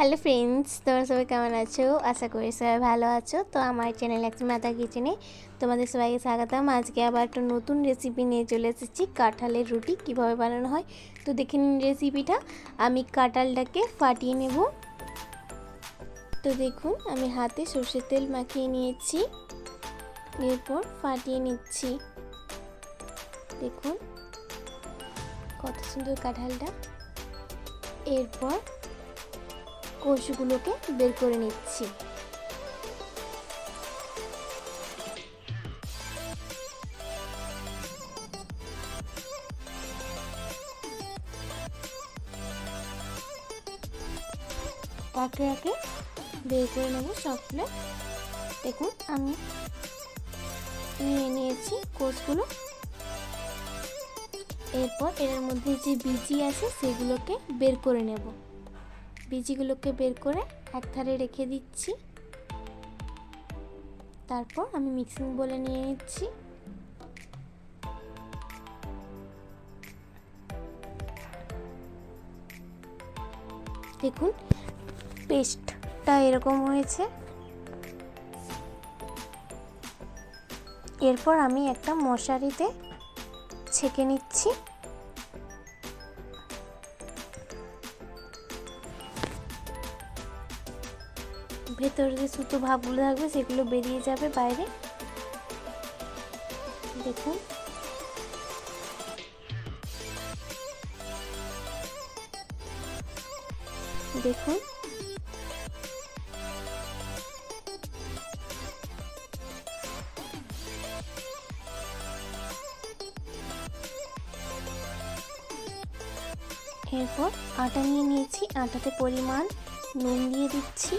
Hello friends তোমরা সবাই কেমন আছো? আশা করি সবাই ভালো আছো। তো আমার চ্যানেল একটি মাথা কিচেনে তোমাদের সবাইকে স্বাগতম। আজকে আবার একটা নতুন রেসিপি নিয়ে চলে এসেছি। কাঁঠালের রুটি কীভাবে বানানো হয়? তো দেখে নিন রেসিপিটা আমি কাঁঠালটাকে ফাটিয়ে নেব। তো দেখুন, আমি হাতে সর্ষের তেল মাখিয়ে নিয়েছি। এরপর ফাটিয়ে নিচ্ছি। দেখুন, কত সুন্দর কাঁঠালটা। এরপর কোষগুলোকে বের করে নিচ্ছি। একে একে বের করে নেব সবগুলো। দেখুন, আমি নিয়ে নিয়েছি কোষগুলো। এরপর এর মধ্যে যে বিজি আছে, সেগুলোকে বের করে নেব। বিচিগুলোকে বের করে এক ধারে রেখে দিচ্ছি। তারপর আমি মিক্সিং বলে নিয়ে নিচ্ছি। দেখুন, পেস্টটা এরকম হয়েছে। এরপর আমি একটা মশারিতে ছেঁকে নিচ্ছি। ভেতরে যে সুতো ভাবগুলো থাকবে সেগুলো বেরিয়ে যাবে বাইরে। দেখুন। দেখুন। এরপর আটা নিয়ে নিয়েছি, আটাতে পরিমাণ নুন দিয়ে দিচ্ছি।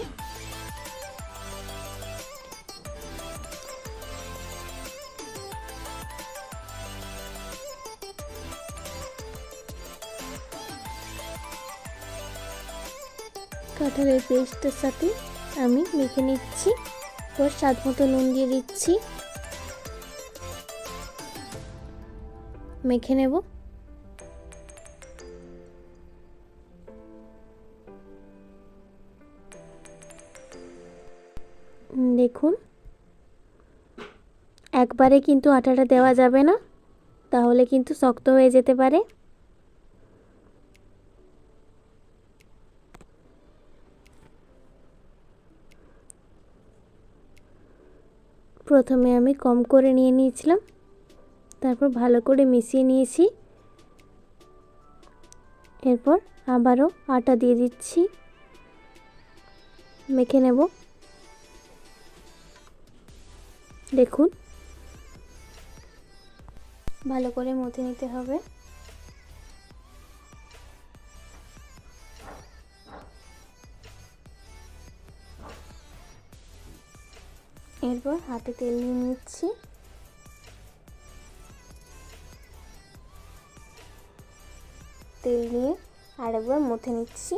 কাঁঠালের পেস্টের সাথে আমি মেখে নিচ্ছি। এবার স্বাদ মতো নুন দিয়ে দিচ্ছি। মেখে নেব। দেখুন, একবারে কিন্তু আটাটা দেওয়া যাবে না, তাহলে কিন্তু শক্ত হয়ে যেতে পারে। প্রথমে আমি কম করে নিয়ে নিয়েছিলাম। তারপর ভালো করে মিশিয়ে নিয়েছি। এরপর আবারও আটা দিয়ে দিচ্ছি। মেখে নেব। দেখুন। ভালো করে মথে নিতে হবে। এরপর হাতে তেল নিয়ে নিচ্ছি। তেল নিয়ে আরেকবার মথে নিচ্ছি।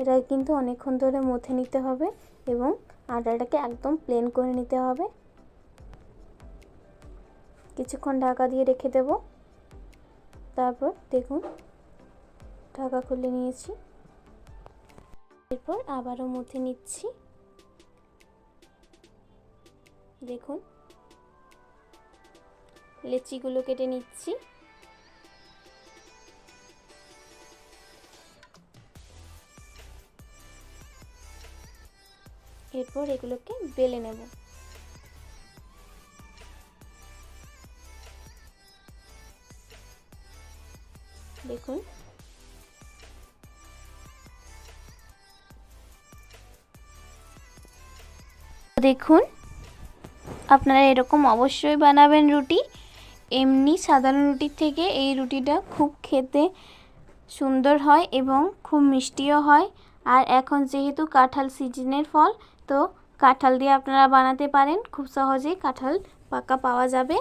এটা কিন্তু অনেকক্ষণ ধরে মথে নিতে হবে এবং আটাটাকে একদম প্লেন করে নিতে হবে। কিছুক্ষণ ঢাকা দিয়ে রেখে দেব। তারপর দেখুন, ঢাকা খুলে নিয়েছি। এরপর আবারও মুথে নিচ্ছি। দেখুন, লেচিগুলো কেটে নিচ্ছি। এরপর এগুলোকে বেলে নেব। দেখুন। দেখুন, আপনারা এরকম অবশ্যই বানাবেন রুটি। এমনি সাধারণ রুটির থেকে এই রুটিটা খুব খেতে সুন্দর হয় এবং খুব মিষ্টিও হয়। আর এখন যেহেতু কাঁঠাল সিজনের ফল, তো কাঁঠাল দিয়ে আপনারা বানাতে পারেন। খুব সহজেই কাঁঠাল পাকা পাওয়া যাবে।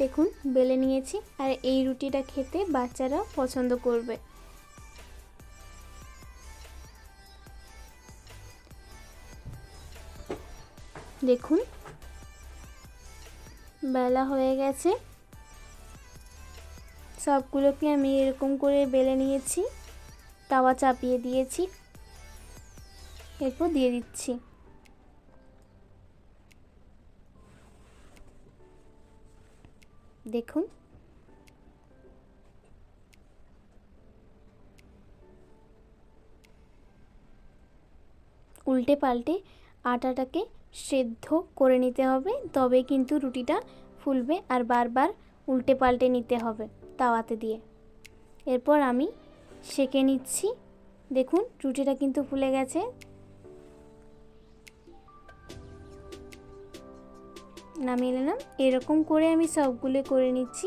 দেখুন, বেলে নিয়েছি আর এই রুটিটা খেতে বাচ্চারা পছন্দ করবে। দেখুন, বেলা হয়ে গেছে। সবগুলোকে আমি এরকম করে বেলে নিয়েছি, তাওয়া চাপিয়ে দিয়েছি, এরপর দিয়ে দিচ্ছি। দেখুন। উল্টে পাল্টে আটাটাকে সেদ্ধ করে নিতে হবে, তবে কিন্তু রুটিটা ফুলবে আর বারবার উল্টে পাল্টে নিতে হবে তাওয়াতে দিয়ে। এরপর আমি সেকে নিচ্ছি। দেখুন, রুটিটা কিন্তু ফুলে গেছে। নামিয়ে নিলাম। এরকম করে আমি সবগুলো করে নিচ্ছি।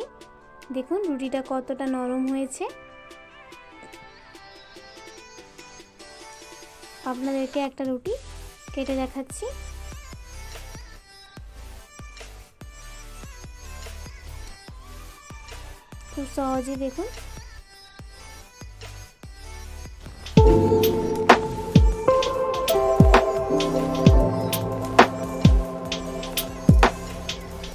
দেখুন, রুটিটা কতটা নরম হয়েছে। আপনাদেরকে একটা রুটি কেটে দেখাচ্ছি। খুব সহজে দেখুন